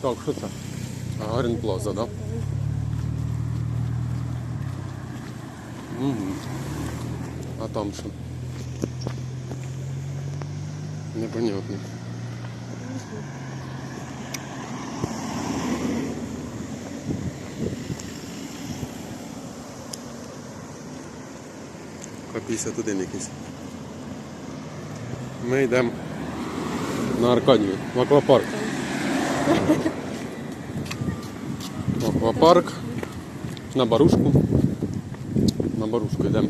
Так, що це? Гагарін Плаза, да? Угу. А там що? Непонятно. К-51 якийсь. Ми йдемо на Аркадію, в аквапарк. Аквапарк. На барушку. На барушку йдемо.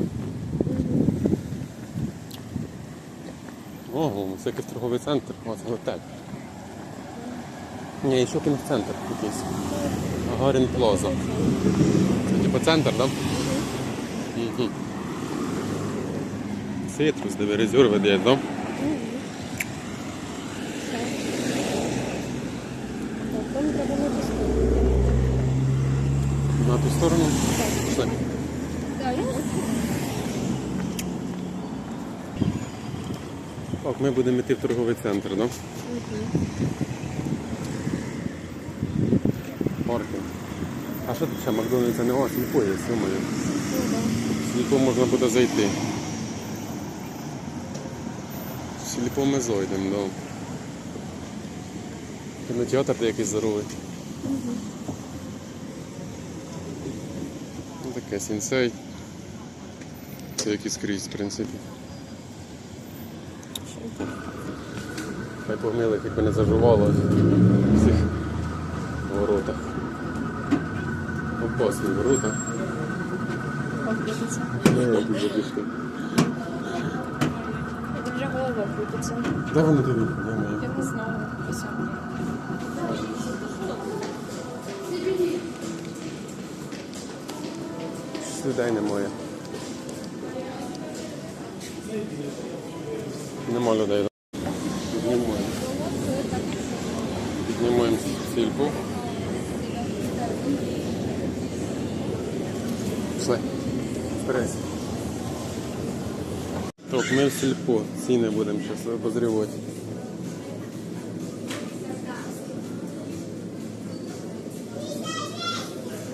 Ого, це якийсь торговий центр, у вас готель. Ні, і шопінг центр якийсь. Гагарін Плаза. Це типу центр, так? Цитрус, де резерви де, да? Там треба на піску. На ту сторону. Пішли. Далі? Так, ми будемо йти в торговий центр, так? Да? Паркінг. А що тут ще? Макдональдса нема, сліпо є, сумою. Сліпо можна буде зайти. Сліпо ми зайдемо, да. Кінотеатр якийсь здоровий. Ну таке сінсей. Це якийсь скрізь, в принципі. Хай погнили, якби не зажувало в цих воротах. Опасні ворота. Крутиться. Ну, пішли. Вже голова крутиться. Де вони тобі? Я не знаю. Людей немає. Нема людей. да? Піднімаємо. Піднімаємо сільпу. Пішли. Вперед. Так, ми. Ціни будемо зараз обозрівати.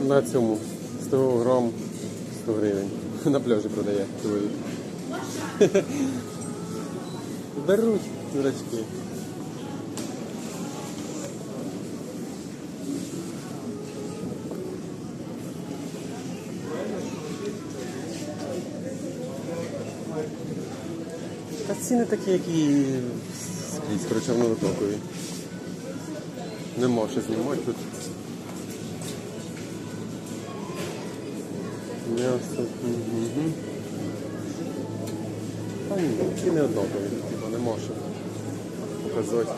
На цьому 100 грам 100 гривень. На пляжі продає чоловік. Беруть дурачки. Ціни такі, які скрізь, коротше, воно однакові. Нема що знімати тут. М'ясо. Угу. Та ні, ціни однакові, типу, нема що показати.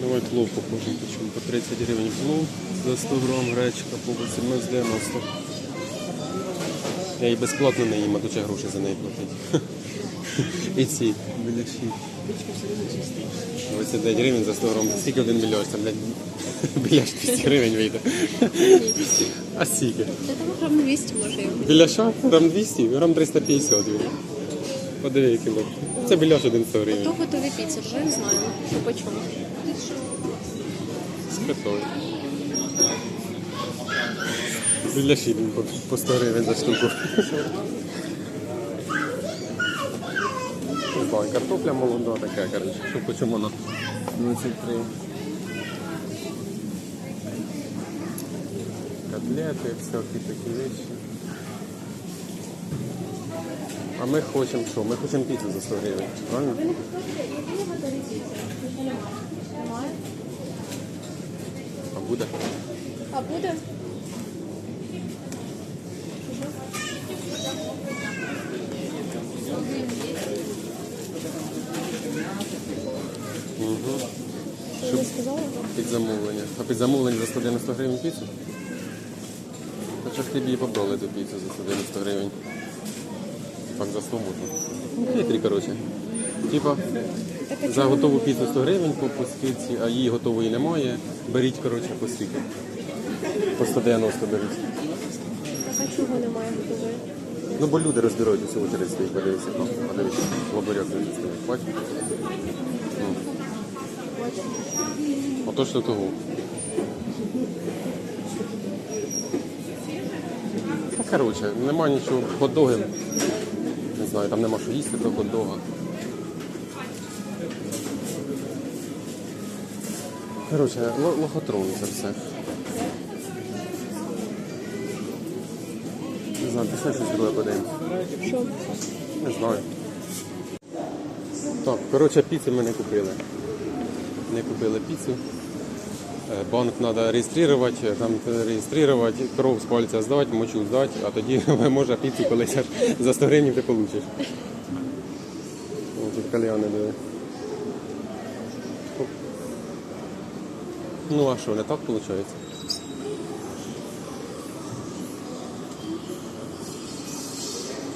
Давай плов покажемо, почему по 30 гривень плов за 100 грам гречка по 18,90. Я її безплатно не їм, а тут ще гроші за неї платить. І ці біляші. 29 гривень за 100 грам. Скільки один мільйон? Там, блядь, біляш 200 гривень вийде. А скільки? Та там грам 200 може його. Біляша грам 200, грам 350 він. Подиви, який лоб. Це біляш один 100 гривень. То готові піци, вже не знаю, що по чому. З. Біляші він по, по 100 гривень за штуку. Не знаю, картопля молода така, коротше. Що по чому вона? 23. Котлети, всякі такі речі. А ми хочемо що? Ми хочемо піцу за 100 гривень, правильно? А буде? А буде? Угу. Що не сказала? Під замовлення. А під замовлення за 190 гривень піцу? Хоча ж б її побрали ту піцу за 190 гривень. Так за 100 можна. Ну, хитрі, коротше. Типа, за готову піцу 100 гривень по, по скидці, а її готової немає. Беріть, коротше, по скільки. По 190 беріть. А чого немає готової? Ну, бо люди розбирають усю очередь стоїть, подивися, там, подивися, лаборяк дуже стоїть, бачиш? Ну. Ото що того. Та коротше, нема нічого, хот-доги. Не знаю, там нема що їсти, то хот-дога. Коротше, ло- лохотрон це все. Не знаю, після щось друге подивимось. Що? Не знаю. Так, коротше, піци ми не купили. Не купили піцу. Е, Банк треба реєструвати, там реєструвати, кров з пальця здати, мочу здати, а тоді може піцу колись за 100 гривень ти получиш. Тут кальяни. Оп. Ну а що, не так виходить?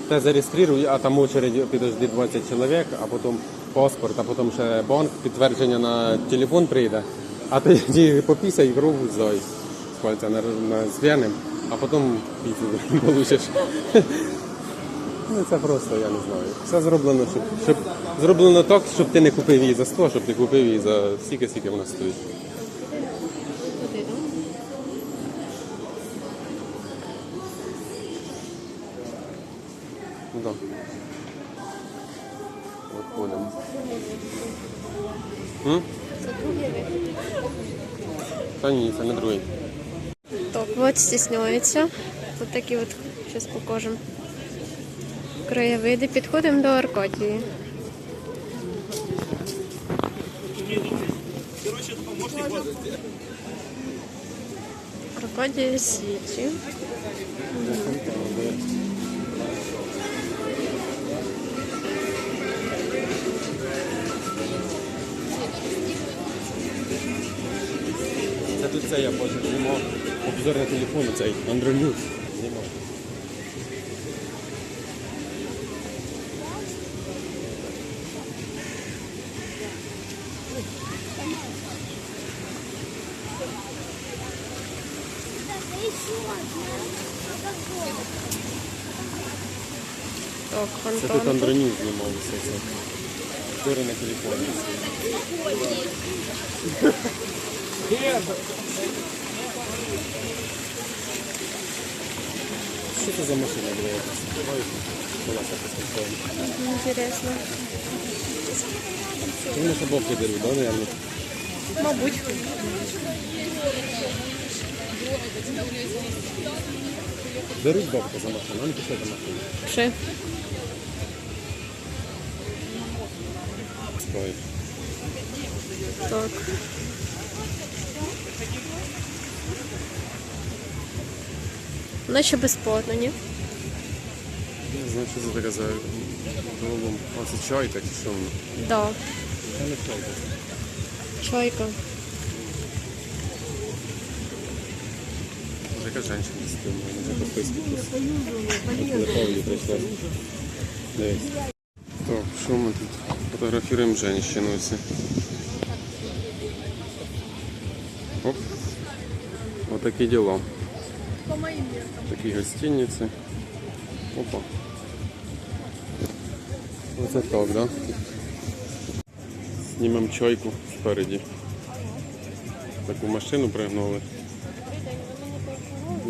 Те зареєструй, а там очередь підожди 20 чоловік, а потім паспорт, а потім ще банк, підтвердження на телефон прийде, а тоді попісяй кров зай з пальця на, на зв'яним, а потім піцу получиш. Ну це просто, я не знаю. Все зроблено, щоб, щоб зроблено так, щоб ти не купив її за 100, щоб ти купив її за стільки, скільки вона стоїть. Та ні, це не другий. Так, от стісняється. Тут такі от, зараз покажемо. Краєвиди. Підходимо до Аркадії. Аркадія Сіті. Це тут це я бачу, знімав обзор на телефон, цей Android знімав. Так, Це тут фонтан. Android знімав все це. Обзори на телефоні. Що це за машина. Інтересно. Вони ж бабки беруть, да, наверное? Мабуть. Беруть бабки за машину, а не пішли за машину. Ще. Стоїть. Так. Наче безплатно, ні? Не знаю, що це таке за голубом. А це чайка чи що воно? Да. Це не чайка. Чайка. Може яка жінка з тим. Телефон прийшла. Дивись. Так, що ми тут? Фотографуємо женщину ось. Вот такие дела. Такие гостиницы. Опа. Оце так, да? Знімемо чайку спереді. Таку машину пригнали.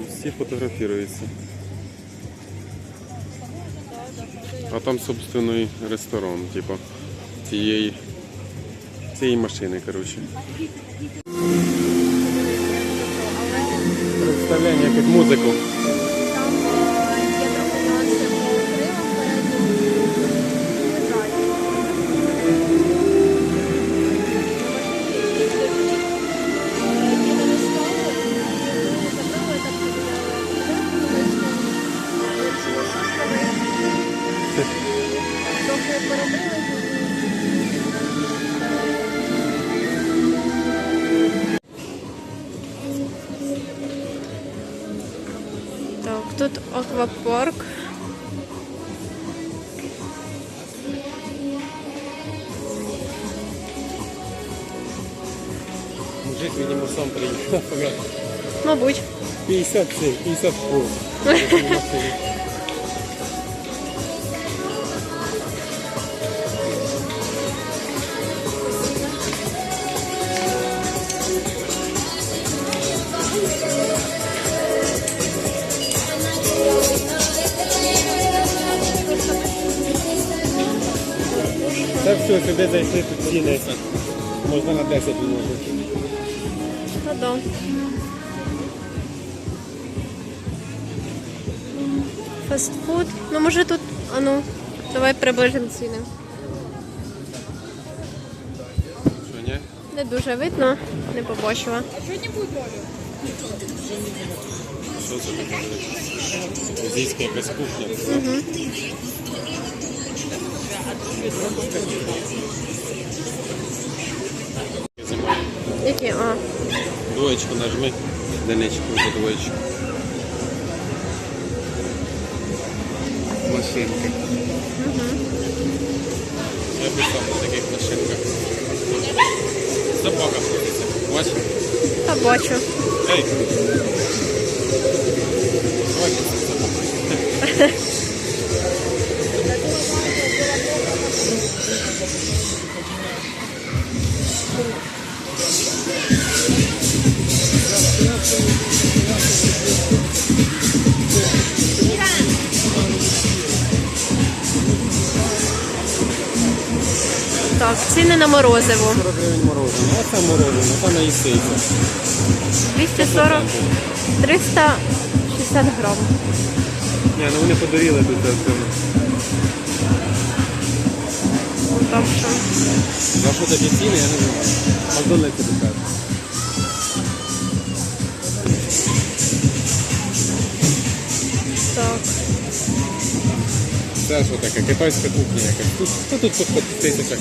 Всі фотографуються. А там, собственно, і ресторан, типа, цієї, цієї машини, коротше. Під музику. s'approuve. Il s'approuve. Так все, тебе зайшли тут ціни. Можна на 10 минут. Та. Фастфуд. Ну може тут. А ну, давай приближимо ціни. Що, ні? Не дуже видно, не побачила. Що не це таке? Азійська якась кухня. Угу. Які? А, Двоєчку нажми, Денечку за двоєчку. Машинки. Я би сам на таких машинках. Собака ходиться. Бачиш? та бачу. Ей! Ой, це собака. Так, ціни на морозиво. 40 гривень морозиво. Оце морозиво, і сийка. 240, 360 грам. Ні, ну вони подоріли тут в цьому. Так що. За що такі ціни, я не знаю. Макдональдс тобі Це що таке? Китайська кухня якась. Тут, хто тут по по тисячах?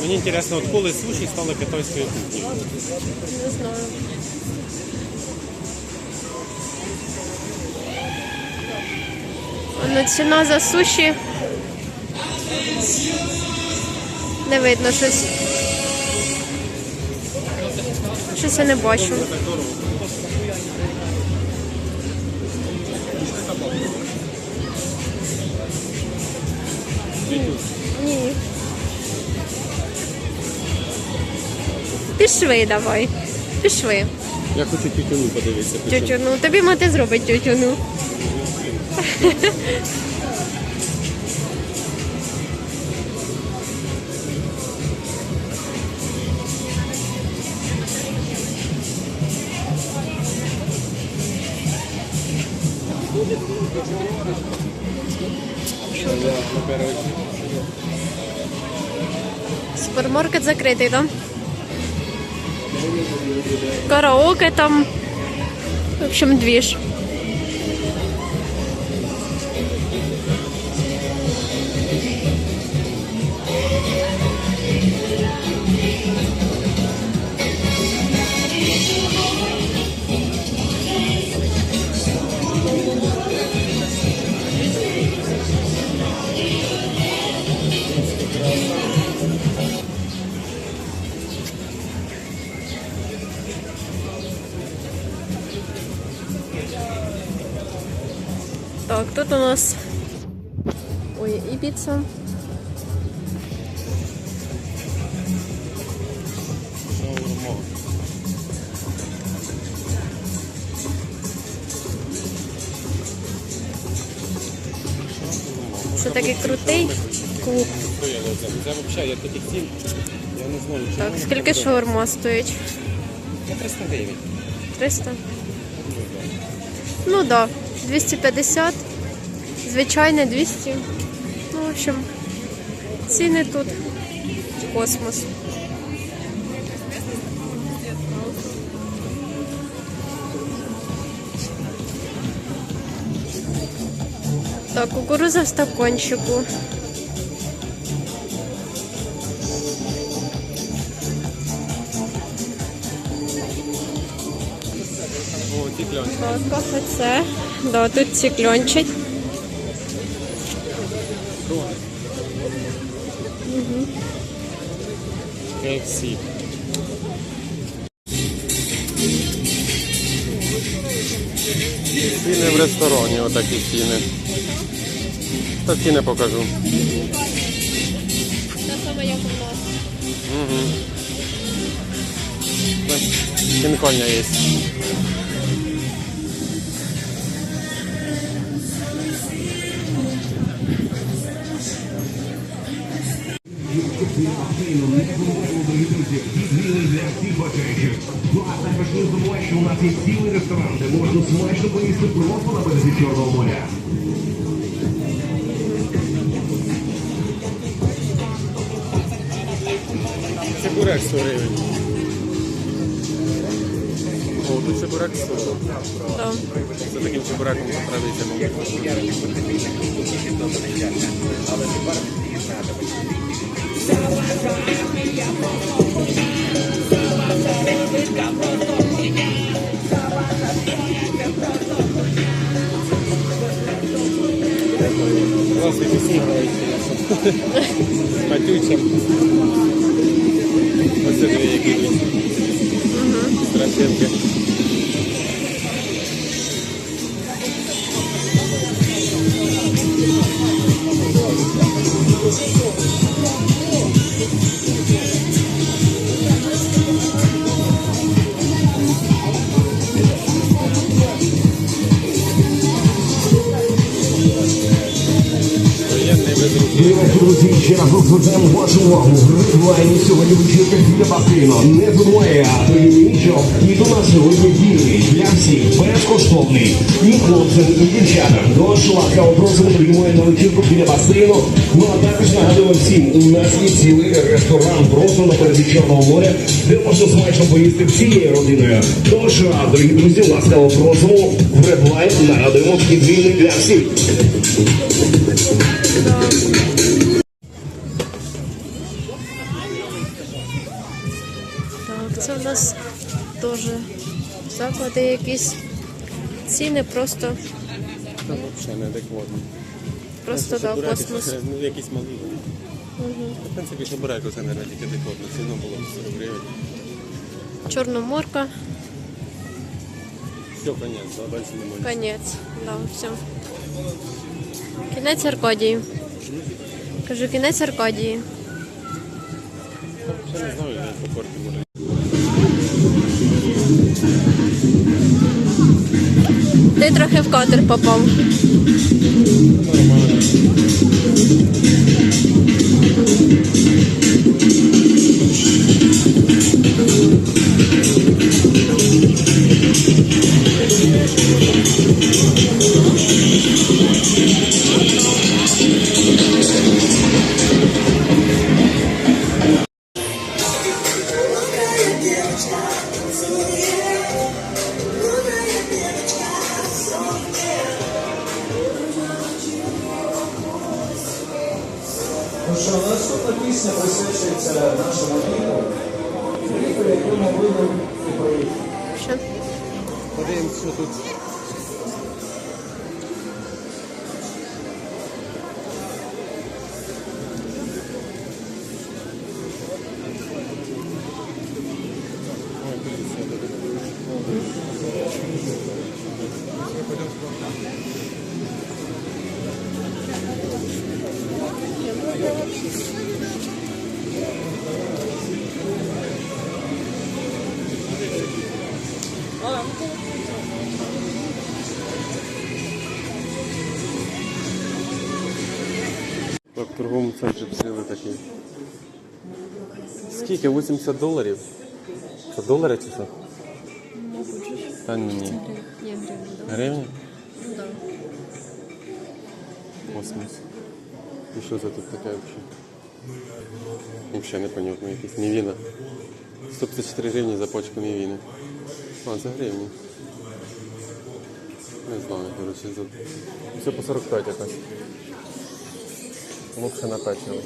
Мені цікаво, от коли суші стали китайською кухнею. Не знаю. Ну, ціна за суші. Не видно щось. Щось я не бачу. Ні. Пішли давай. Пішли. Я хочу тютюну подивитися. Тютюну. Тобі мати зробить тютюну. закритий, так? Караоке там. В общем, движ. Шаурма. Це такий крутий клуб. Це взагалі, я таких цін, я не знаю. Так, скільки шаурма стоїть? Це 300 гривень. 300? Ну так, да. 250. Звичайне 200. Ну, в общем, ціни тут космос. Так, кукуруза в стаканчику. О, ті клянчики. Так, кафе. Да, тут ці кльончать. KFC. Ціни в ресторані, отакі ціни. Та ціни покажу. Та саме як у нас. Угу. Кінконя є. Басейну не забуваємо, дорогі друзі, підвіли для всіх бажаючих. Ну а також не забувай, що у нас є цілий ресторан, де можна смачно поїсти просто на березі Чорного моря. Чебурек 100 гривень. О, тут чебурек 100. Да. За таким чебуреком поправиться можна. Класні пісні. З Матючем. Ось дві які йдуть. Страшенки. Воєнний друзі, ще раз розведемо вашу увагу. Гридлайні сьогодні вечірка біля басейну. Не забуває, а то нічого. І до нас сьогодні вільний для всіх безкоштовний. І хлопцям, і дівчатам. Дуже ласкаво просимо приймає на вечірку біля басейну. Ну а також нагадуємо всім, у нас є цілий ресторан просто на березі Чорного моря, де можна смачно поїсти всією родиною. Тож, дорогі друзі, ласкаво просимо в Редлайн. Нагадуємо, вхід вільний для всіх. Так, це у нас теж заклади якісь. Ціни просто, Та взагалі неадекватно. просто Чебуреки, космос. Ну, якісь малі. В принципі, чебурек це, мабуть, тільки адекватно. Ціна була 40 гривень. Чорноморка, Все, конець, а далі не можна. конець. Да, все. Кінець Аркадії. Кажу, кінець Аркадії. Ще не знаю, як по корті може. Ти трохи в кадр попав. Так, в торговому центрі взяли такі. Скільки? 80 доларів? Це долари чи що? Та ні. Гривні? Ну так. 80. И что за тут такая вообще? Вообще непонятно ну, якісь. Мівіна. 154 гривні за пачку мівіни. А, за гривні. Не знаю, коротше, за... Все по 45 якось. Лучше на печиво.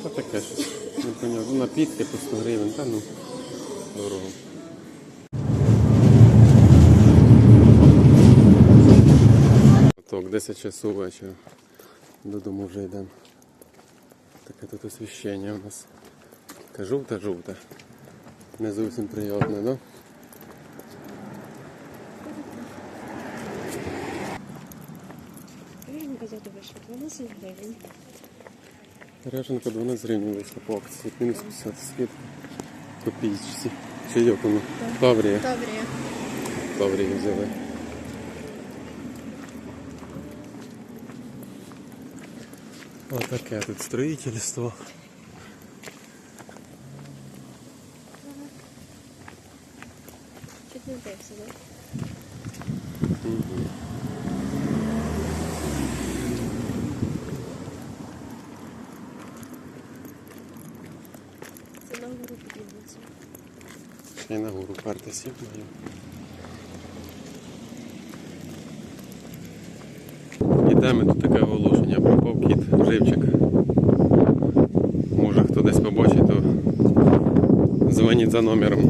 Що таке щось? Непонятно. Ну, Напітки по типу 100 гривень, та ну. Так, 10 часу вечора. Додому вже йдемо. Таке тут освіщення у нас. Таке жовте-жовте. Не зовсім приємне, да? газету вийшла 12 гривень. Ряженка 12 гривень вийшла по акції. Мінус 50 скидка. Копійці. Чи як воно? Таврія. Добре. Таврію взяли. Отаке тут строїтельство. Чуть не вбився, так? Це на гору підійдеться. Й на гору пертися маю. Ідемо тут таке оголошення. Пропав кіт живчик. Може хто десь побачить, то дзвоніть за номером.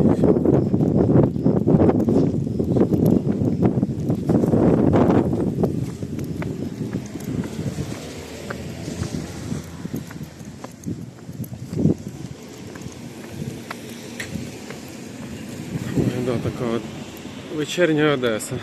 Да, така от вечірня Одеса.